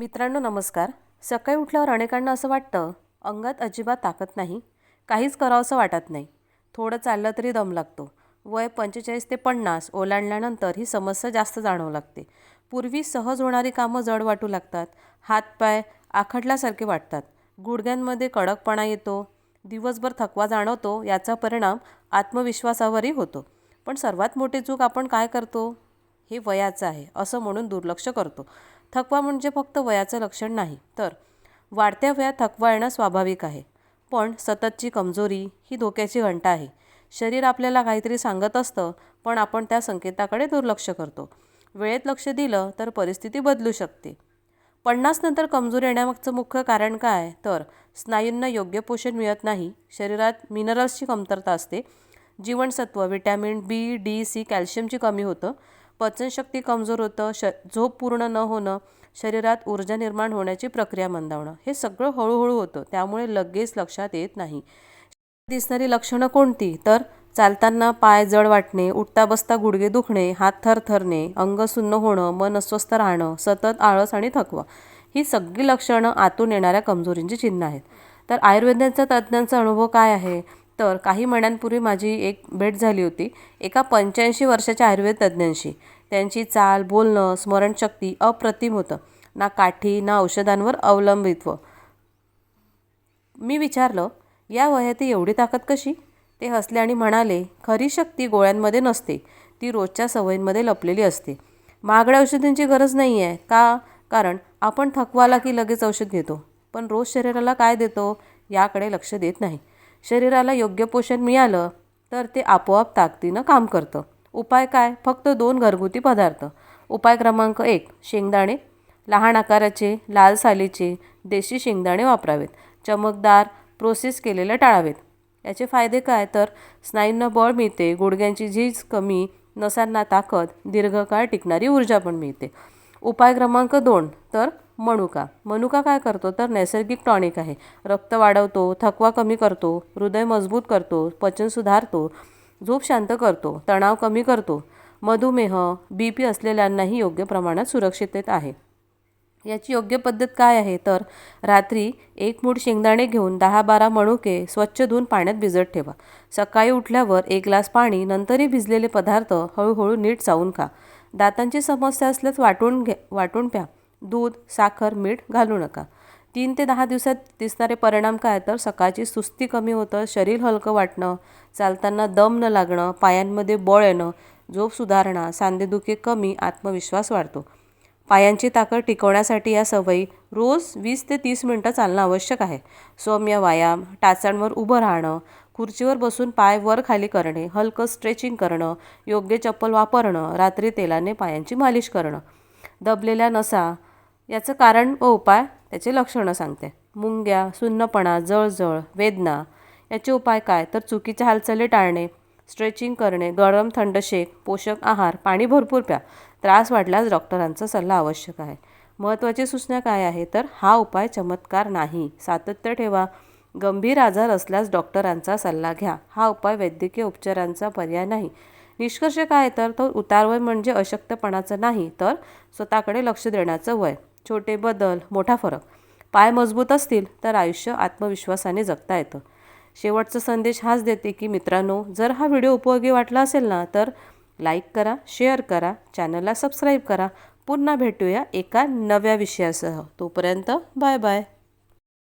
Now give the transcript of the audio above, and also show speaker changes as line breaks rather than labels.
मित्रांनो नमस्कार. सकाळी उठल्यावर अनेकांना असं वाटतं अंगात अजिबात ताकद नाही काहीच करावंसं वाटत नाही. थोडं चाललं तरी दम लागतो. वय पंचेचाळीस ते पन्नास ओलांडल्यानंतर ही समस्या जास्त जाणवू लागते. पूर्वी सहज होणारी कामं जड वाटू लागतात. हातपाय आखडल्यासारखे वाटतात. गुडघ्यांमध्ये कडकपणा येतो. दिवसभर थकवा जाणवतो याचा परिणाम आत्मविश्वासावरही होतो. पण सर्वात मोठी चूक आपण काय करतो? हे वयाचं आहे असं म्हणून दुर्लक्ष करतो. थकवा म्हणजे फक्त वयाचं लक्षण नाही तर वाढत्या वयात थकवा येणं स्वाभाविक आहे. पण सततची कमजोरी ही धोक्याची घंटा आहे. शरीर आपल्याला काहीतरी सांगत असतं पण आपण त्या संकेताकडे दुर्लक्ष करतो. वेळेत लक्ष दिलं तर परिस्थिती बदलू शकते. पन्नास नंतर कमजोरी येण्यामागचं मुख्य कारण काय? तर स्नायूंना योग्य पोषण मिळत नाही. शरीरात मिनरल्सची कमतरता असते. जीवनसत्व विटॅमिन बी डी सी कॅल्शियमची कमी होतं. पचनशक्ती कमजोर होतं श झोप पूर्ण न होणं शरीरात ऊर्जा निर्माण होण्याची प्रक्रिया मंदावणं हे सगळं हळूहळू होतं. त्यामुळे लगेच लक्षात येत नाही. दिसणारी लक्षणं कोणती? तर चालताना पाय जड वाटणे उठता बसता गुडघे दुखणे हात थरथरणे अंग सुन्न होणं मन अस्वस्थ राहणं सतत आळस आणि थकवा ही सगळी लक्षणं आतून येणाऱ्या कमजोरींची चिन्ह आहेत. तर आयुर्वेदाच्या तज्ज्ञांचा अनुभव काय आहे? तर काही महिन्यांपूर्वी माझी एक भेट झाली होती एका पंच्याऐंशी वर्षाच्या आयुर्वेद तज्ज्ञांशी. त्यांची चाल बोलणं स्मरणशक्ती अप्रतिम होतं. ना काठी ना औषधांवर अवलंबित्व. मी विचारलं या वयातही एवढी ताकद कशी? ते हसले आणि म्हणाले खरी शक्ती गोळ्यांमध्ये नसते. ती रोजच्या सवयींमध्ये लपलेली असते. महागड्या औषधांची गरज नाही आहे का? कारण आपण थकवाला की लगेच औषध घेतो. पण रोज शरीराला काय देतो? याकडे लक्ष देत नाही. शरीराला योग्य पोषण मिळालं तर ते आपोआप ताकदीनं काम करतं. उपाय काय? फक्त दोन घरगुती पदार्थ. उपाय क्रमांक एक शेंगदाणे. लहान आकाराचे लाल सालीचे देशी शेंगदाणे वापरावेत. चमकदार प्रोसेस केलेले टाळावेत. याचे फायदे काय? तर स्नायूंना बळ मिळते गुडघ्यांची झीज कमी नसांना ताकद दीर्घकाळ टिकणारी ऊर्जा पण मिळते. उपाय क्रमांक दोन तर मनुका. मनुका काय करतो? तर नैसर्गिक टॉनिक आहे. रक्त वाढवतो थकवा कमी करतो हृदय मजबूत करतो पचन सुधारतो झोप शांत करतो तणाव कमी करतो मधुमेह बी पी असलेल्यांनाही योग्य प्रमाणात सुरक्षिततेत आहे. याची योग्य पद्धत काय आहे? तर रात्री एक मूठ शेंगदाणे घेऊन दहा बारा मणुके स्वच्छ धुवून पाण्यात भिजत ठेवा. सकाळी उठल्यावर एक ग्लास पाणी नंतरही भिजलेले पदार्थ हळूहळू नीट चावून खा. दातांची समस्या असल्यास वाटून घे वाटून प्या. दूध साखर मीठ घालू नका. तीन ते दहा दिवसात दिसणारे परिणाम काय? तर सकाळची सुस्ती कमी होतं शरीर हलकं वाटणं चालताना दम न लागणं पायांमध्ये बळ येणं झोप सुधारणा सांधेदुखी कमी आत्मविश्वास वाढतो. पायांची ताकद टिकवण्यासाठी या सवयी रोज वीस ते तीस मिनटं चालणं आवश्यक आहे. सौम्य व्यायाम टाचांवर उभं राहणं खुर्चीवर बसून पाय वर खाली करणे हलकं स्ट्रेचिंग करणं योग्य चप्पल वापरणं रात्री तेलाने पायांची मालिश करणं. दबलेल्या नसा याचं कारण व उपाय त्याचे लक्षणं सांगते. मुंग्या सुन्नपणा जळजळ वेदना याचे उपाय काय? तर चुकीच्या हालचाली टाळणे स्ट्रेचिंग करणे गरम थंड शेक पोषक आहार पाणी भरपूर प्या. त्रास वाढल्यास डॉक्टरांचा सल्ला आवश्यक आहे. महत्त्वाची सूचना काय आहे? तर हा उपाय चमत्कार नाही. सातत्य ठेवा. गंभीर आजार असल्यास डॉक्टरांचा सल्ला घ्या. हा उपाय वैद्यकीय उपचारांचा पर्याय नाही. निष्कर्ष काय? तर तो उतारवय म्हणजे अशक्तपणाचं नाही. तर स्वतःकडे लक्ष देण्याचं वय. छोटे बदल मोठा फरक. पाय मजबूत असतील तर आयुष्य आत्मविश्वासाने जगता येतं. शेवटचा संदेश हाच देते की मित्रांनो जर हा व्हिडिओ उपयोगी वाटला असेल ना तर लाईक करा शेअर करा चॅनलला सबस्क्राईब करा. पुन्हा भेटूया एका नव्या विषयासह. तोपर्यंत बाय बाय.